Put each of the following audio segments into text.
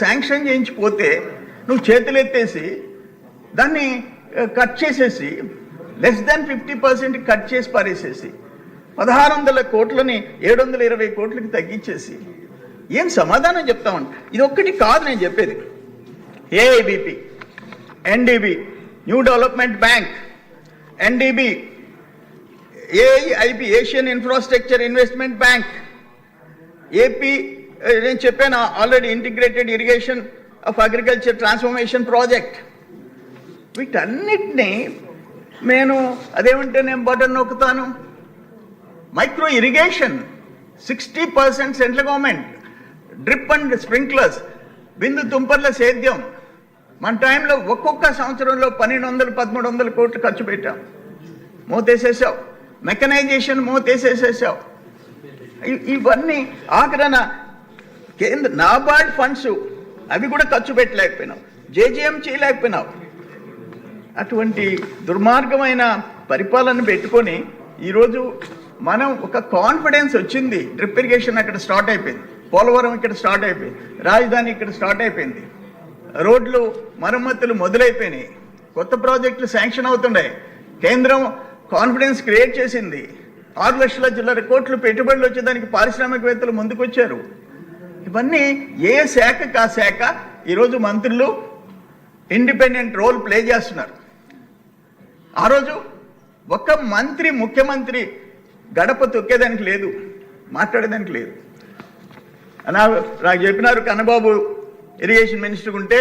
Sanction చేయించిపోతే నువ్వు చేతులు ఎత్తేసి దాన్ని కట్ చేసేసి less than fifty percent cut చేసి పారేసేసి పదహారు వందల కోట్లని ఏడు వందల ఇరవై కోట్లకి తగ్గించేసి ఏం సమాధానం చెప్తామంట ఇది ఒక్కటి కాదు నేను చెప్పేది. AIBP NDB new development bank NDB AIIP Asian infrastructure investment bank AP నేను చెప్పాను already integrated irrigation of agriculture transformation project వీటన్నిటినీ నేను అదేమంటే నేను button నొక్కుతాను. Micro irrigation sixty percent central government drip and sprinklers బిందు తుంపర్ల సేద్యం. మన టైంలో ఒక్కొక్క సంవత్సరంలో పన్నెండు వందలు పదమూడు వందల కోట్లు ఖర్చు పెట్టాం. మోతేసేసావు. మెకనైజేషన్ మోతేసేసేసావు. ఇవన్నీ ఆఖరణ కేంద్ర నాబార్డ్ ఫండ్స్ అవి కూడా ఖర్చు పెట్టలేకపోయినావు. జేజేఎం చేయలేకపోయినావు. అటువంటి దుర్మార్గమైన పరిపాలన పెట్టుకొని ఈరోజు మనం ఒక కాన్ఫిడెన్స్ వచ్చింది. డ్రిప్ ఇరిగేషన్ అక్కడ స్టార్ట్ అయిపోయింది. పోలవరం ఇక్కడ స్టార్ట్ అయిపోయింది. రాజధాని ఇక్కడ స్టార్ట్ అయిపోయింది. రోడ్లు మరమ్మతులు మొదలైపోయినాయి. కొత్త ప్రాజెక్టులు శాంక్షన్ అవుతున్నాయి. కేంద్రం కాన్ఫిడెన్స్ క్రియేట్ చేసింది. ఆరు లక్షల చిల్లర కోట్లు పెట్టుబడులు వచ్చేదానికి పారిశ్రామికవేత్తలు ముందుకొచ్చారు. ఇవన్నీ ఏ శాఖకు ఆ శాఖ ఈరోజు మంత్రులు ఇండిపెండెంట్ రోల్ ప్లే చేస్తున్నారు. ఆ రోజు ఒక మంత్రి ముఖ్యమంత్రి గడప తొక్కేదానికి లేదు మాట్లాడేదానికి లేదు. అలా నాకు చెప్పినారు కన్నబాబు ఇరిగేషన్ మినిస్టర్ ఉంటే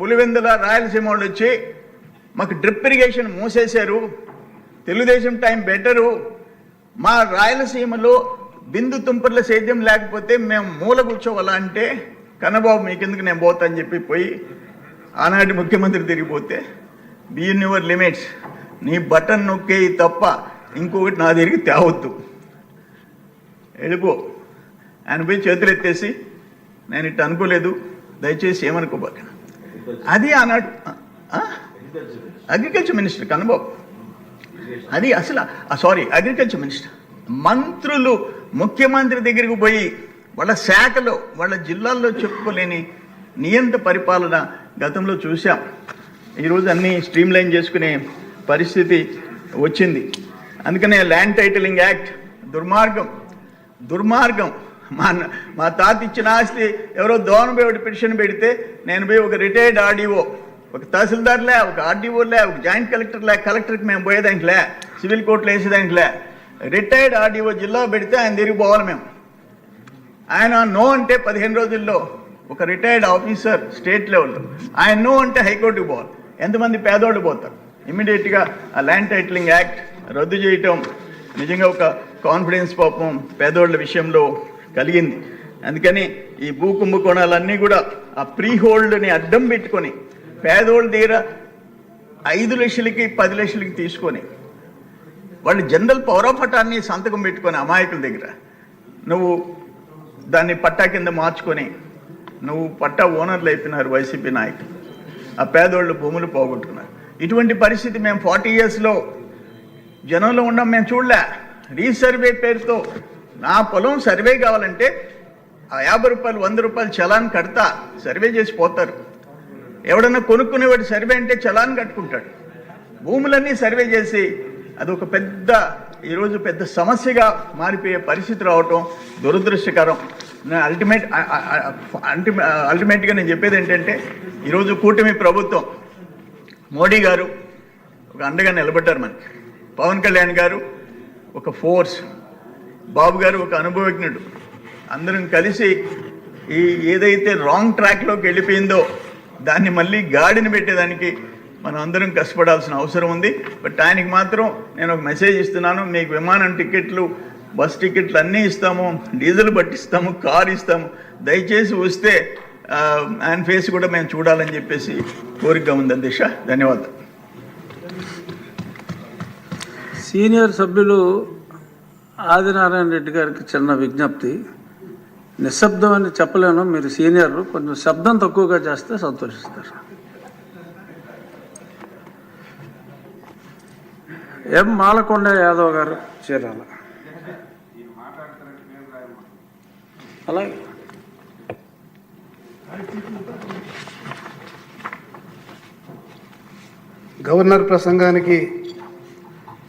పులివెందుల రాయలసీమ వాళ్ళు వచ్చి మాకు డ్రిప్ ఇరిగేషన్ మూసేశారు తెలుగుదేశం టైం బెటరు మా రాయలసీమలో బిందు తుంపర్ల సేద్యం లేకపోతే మేము మూల కూర్చోవాలా అంటే కన్నబాబు మీకెందుకు నేను పోతా? అని చెప్పి పోయి ఆనాటి ముఖ్యమంత్రి తిరిగిపోతే బియన్ యువర్ లిమిట్స్ నీ బటన్ నొక్కేయి తప్ప ఇంకొకటి నా దగ్గరికి తేవద్దు. వెళ్ళిపో. ఆయన పోయి చేతులు ఎత్తేసి నేను ఇట్ట అనుకోలేదు. దయచేసి ఏమనుకోబాక అది ఆనాడు అగ్రికల్చర్ మినిస్టర్ కన్నబాబు. అది అసలు సారీ అగ్రికల్చర్ మినిస్టర్ మంత్రులు ముఖ్యమంత్రి దగ్గరికి పోయి వాళ్ళ శాఖలో వాళ్ళ జిల్లాల్లో చెప్పుకోలేని నియంత పరిపాలన గతంలో చూసాం ఈరోజు అన్నీ స్ట్రీమ్ లైన్ చేసుకునే పరిస్థితి వచ్చింది. అందుకనే ల్యాండ్ టైటిలింగ్ యాక్ట్ దుర్మార్గం దుర్మార్గం. మా మా తాత ఇచ్చిన ఆస్తి ఎవరో దోనబేవుడి పిటిషన్ పెడితే నేను పోయి ఒక రిటైర్డ్ ఆర్డీఓ ఒక తహసీల్దార్లే ఒక ఆర్డీఓలే ఒక జాయింట్ కలెక్టర్లే కలెక్టర్కి మేము పోయేదానికిలే సివిల్ కోర్టులో వేసేదానికిలే రిటైర్డ్ ఆర్డీఓ జిల్లా పెడితే ఆయన తిరిగి పోవాలి మేము. ఆయన నో అంటే పదిహేను రోజుల్లో ఒక రిటైర్డ్ ఆఫీసర్ స్టేట్ లెవెల్లో. ఆయన నో అంటే హైకోర్టుకు పోవాలి. ఎంతమంది పేదోళ్ళు పోతారు? ఇమ్మీడియట్గా ఆ ల్యాండ్ టైటిలింగ్ యాక్ట్ రద్దు చేయటం నిజంగా ఒక కాన్ఫిడెన్స్ పాపం పేదోళ్ళ విషయంలో కలిగింది. అందుకని ఈ భూ కుంభకోణాలన్నీ కూడా ఆ ప్రీ హోల్డ్ని అడ్డం పెట్టుకొని పేదోళ్ళ దగ్గర ఐదు లక్షలకి పది లక్షలకి తీసుకొని వాళ్ళు జనరల్ పవర్ ఆఫ్ అటార్నీ సంతకం పెట్టుకొని అమాయకుల దగ్గర. నువ్వు దాన్ని పట్టా కింద మార్చుకొని నువ్వు పట్టా ఓనర్లు అయిపోయినారు వైసీపీ నాయకులు. ఆ పేదోళ్ళు భూములు పోగొట్టుకున్నారు. ఇటువంటి పరిస్థితి మేము ఫార్టీ ఇయర్స్లో జనంలో ఉండడం మేము చూడలే. రీసర్వే పేరుతో నా పొలం సర్వే కావాలంటే ఆ యాభై రూపాయలు వంద రూపాయలు చలాన్ కడతా సర్వే చేసి పోతారు. ఎవడన్నా కొనుక్కునేవాడు సర్వే అంటే చలాన్ కట్టుకుంటాడు. భూములన్నీ సర్వే చేసి అదొక పెద్ద ఈరోజు పెద్ద సమస్యగా మారిపోయే పరిస్థితి రావటం దురదృష్టకరం. అల్టిమేట్ అల్టిమేట్గా నేను చెప్పేది ఏంటంటే ఈరోజు కూటమి ప్రభుత్వం మోడీ గారు ఒక అండగా నిలబడ్డారు మనకి పవన్ కళ్యాణ్ గారు ఒక ఫోర్స్ బాబు గారు ఒక అనుభవజ్ఞుడు. అందరం కలిసి ఈ ఏదైతే రాంగ్ ట్రాక్లోకి వెళ్ళిపోయిందో దాన్ని మళ్ళీ గాడిని పెట్టేదానికి మనం అందరం కష్టపడాల్సిన అవసరం ఉంది. బట్ ఆయనకి మాత్రం నేను ఒక మెసేజ్ ఇస్తున్నాను. మీకు విమానం టికెట్లు బస్ టికెట్లు అన్నీ ఇస్తాము. డీజిల్ పట్టిస్తాము కార్ ఇస్తాము. దయచేసి వస్తే ఆయన ఫేస్ కూడా మేము చూడాలని చెప్పేసి కోరిక ఉంది దిశ ధన్యవాదాలు. సీనియర్ సభ్యులు ఆదినారాయణ రెడ్డి గారికి చిన్న విజ్ఞప్తి. నిశ్శబ్దం అని చెప్పలేను. మీరు సీనియర్ కొంచెం శబ్దం తక్కువగా చేస్తే సంతోషిస్తారు. ఎం మాలకొండ యాదవ్ గారు చీరాల. అలాగే. గవర్నర్ ప్రసంగానికి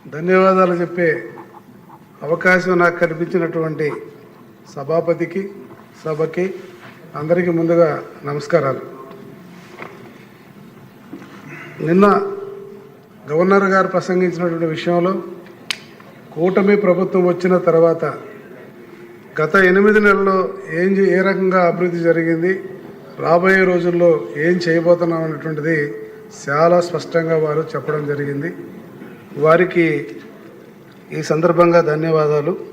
ధన్యవాదాలు చెప్పే అవకాశం నాకు కల్పించినటువంటి సభాపతికి సభకి అందరికీ ముందుగా నమస్కారాలు. నిన్న గవర్నర్ గారు ప్రసంగించినటువంటి విషయంలో కూటమి ప్రభుత్వం వచ్చిన తర్వాత గత ఎనిమిది నెలల్లో ఏం ఏ రకంగా అభివృద్ధి జరిగింది రాబోయే రోజుల్లో ఏం చేయబోతున్నాం అనేటువంటిది చాలా స్పష్టంగా వారు చెప్పడం జరిగింది. వారికి ఈ సందర్భంగా ధన్యవాదాలు.